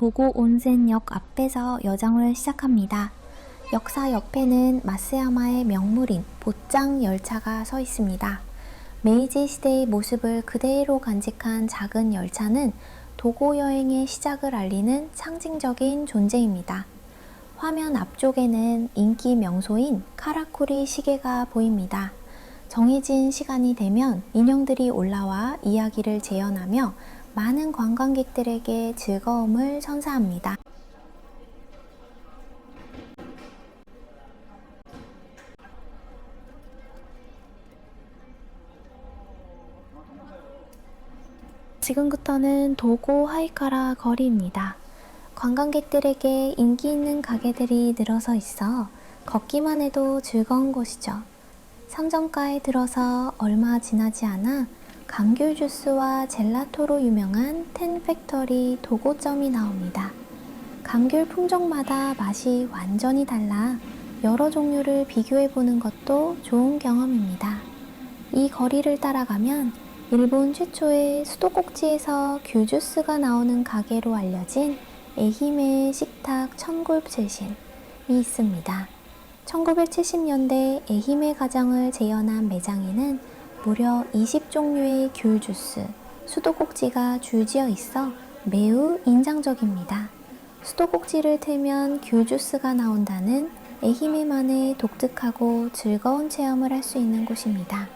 도고 온센역 앞에서 여정을 시작합니다. 역사 옆에는 마스야마의 명물인 보짱 열차가 서 있습니다. 메이지 시대의 모습을 그대로 간직한 작은 열차는 도고 여행의 시작을 알리는 상징적인 존재입니다. 화면 앞쪽에는 인기 명소인 카라쿠리 시계가 보입니다. 정해진 시간이 되면 인형들이 올라와 이야기를 재현하며 많은 관광객들에게 즐거움을 선사합니다. 지금부터는 도고 하이카라 거리입니다. 관광객들에게 인기 있는 가게들이 늘어서 있어 걷기만 해도 즐거운 곳이죠. 상점가에 들어서 얼마 지나지 않아 감귤 주스와 젤라토로 유명한 텐 팩터리 도고점이 나옵니다. 감귤 품종마다 맛이 완전히 달라 여러 종류를 비교해 보는 것도 좋은 경험입니다. 이 거리를 따라가면 일본 최초의 수도꼭지에서 귤주스가 나오는 가게로 알려진 에히메 식탁 천골체신이 있습니다. 1970년대 에히메 가정을 재현한 매장에는 무려 20종류의 귤 주스, 수도꼭지가 줄지어 있어 매우 인상적입니다. 수도꼭지를 틀면 귤 주스가 나온다는 에히메만의 독특하고 즐거운 체험을 할 수 있는 곳입니다.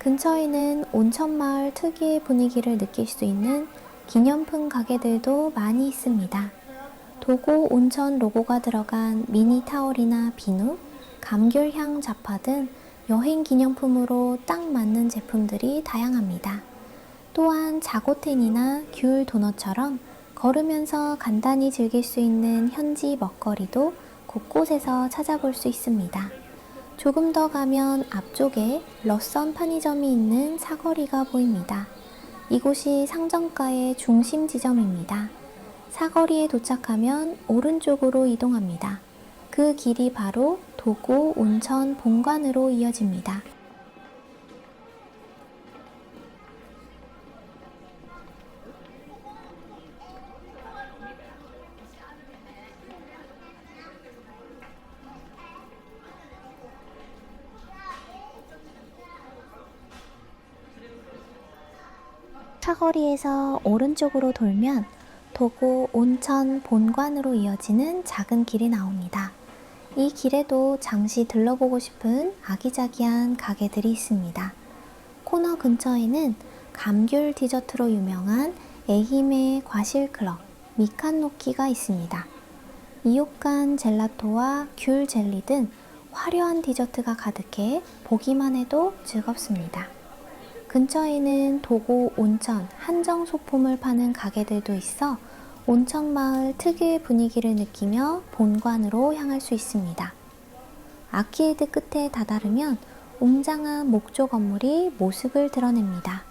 근처에는 온천마을 특유의 분위기를 느낄 수 있는 기념품 가게들도 많이 있습니다. 도고 온천 로고가 들어간 미니 타월이나 비누, 감귤향 자파 등 여행 기념품으로 딱 맞는 제품들이 다양합니다. 또한 자고텐이나 귤 도넛처럼 걸으면서 간단히 즐길 수 있는 현지 먹거리도 곳곳에서 찾아볼 수 있습니다. 조금 더 가면 앞쪽에 러선 편의점이 있는 사거리가 보입니다. 이곳이 상점가의 중심 지점입니다. 사거리에 도착하면 오른쪽으로 이동합니다. 그 길이 바로 도고 온천 본관으로 이어집니다. 사거리에서 오른쪽으로 돌면 도고 온천 본관으로 이어지는 작은 길이 나옵니다. 이 길에도 잠시 들러보고 싶은 아기자기한 가게들이 있습니다. 코너 근처에는 감귤 디저트로 유명한 에히메 과실클럽 미칸노키가 있습니다. 이옥간 젤라토와 귤 젤리 등 화려한 디저트가 가득해 보기만 해도 즐겁습니다. 근처에는 도고 온천 한정 소품을 파는 가게들도 있어 온천 마을 특유의 분위기를 느끼며 본관으로 향할 수 있습니다. 아키에드 끝에 다다르면 웅장한 목조 건물이 모습을 드러냅니다.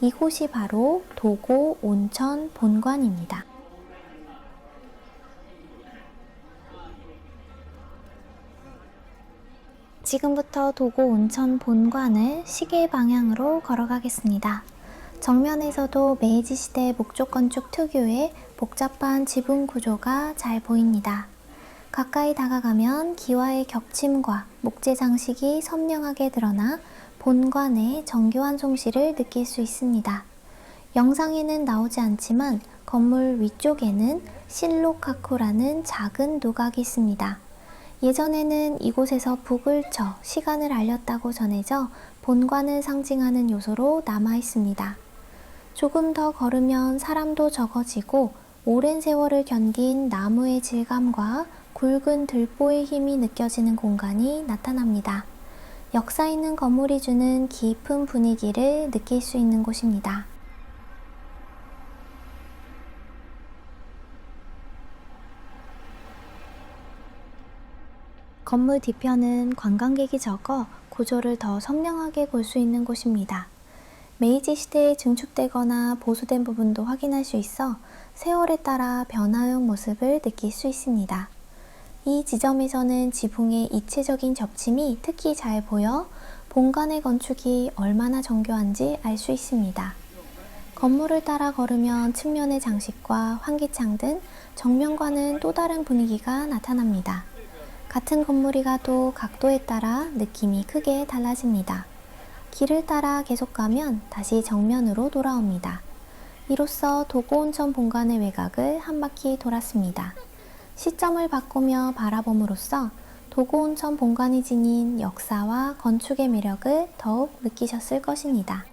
이곳이 바로 도고 온천 본관입니다. 지금부터 도고 온천 본관을 시계 방향으로 걸어가겠습니다. 정면에서도 메이지 시대 목조 건축 특유의 복잡한 지붕 구조가 잘 보입니다. 가까이 다가가면 기와의 겹침과 목재 장식이 선명하게 드러나 본관의 정교한 솜씨를 느낄 수 있습니다. 영상에는 나오지 않지만 건물 위쪽에는 실로카쿠라는 작은 노각이 있습니다. 예전에는 이곳에서 북을 쳐 시간을 알렸다고 전해져 본관을 상징하는 요소로 남아 있습니다. 조금 더 걸으면 사람도 적어지고 오랜 세월을 견딘 나무의 질감과 굵은 들보의 힘이 느껴지는 공간이 나타납니다. 역사 있는 건물이 주는 깊은 분위기를 느낄 수 있는 곳입니다. 건물 뒤편은 관광객이 적어 구조를 더 선명하게 볼 수 있는 곳입니다. 메이지 시대에 증축되거나 보수된 부분도 확인할 수 있어 세월에 따라 변화형 모습을 느낄 수 있습니다. 이 지점에서는 지붕의 입체적인 접침이 특히 잘 보여 본관의 건축이 얼마나 정교한지 알 수 있습니다. 건물을 따라 걸으면 측면의 장식과 환기창 등 정면과는 또 다른 분위기가 나타납니다. 같은 건물이 가도 각도에 따라 느낌이 크게 달라집니다. 길을 따라 계속 가면 다시 정면으로 돌아옵니다. 이로써 도고온천 본관의 외곽을 한 바퀴 돌았습니다. 시점을 바꾸며 바라봄으로써 도고온천 본관이 지닌 역사와 건축의 매력을 더욱 느끼셨을 것입니다.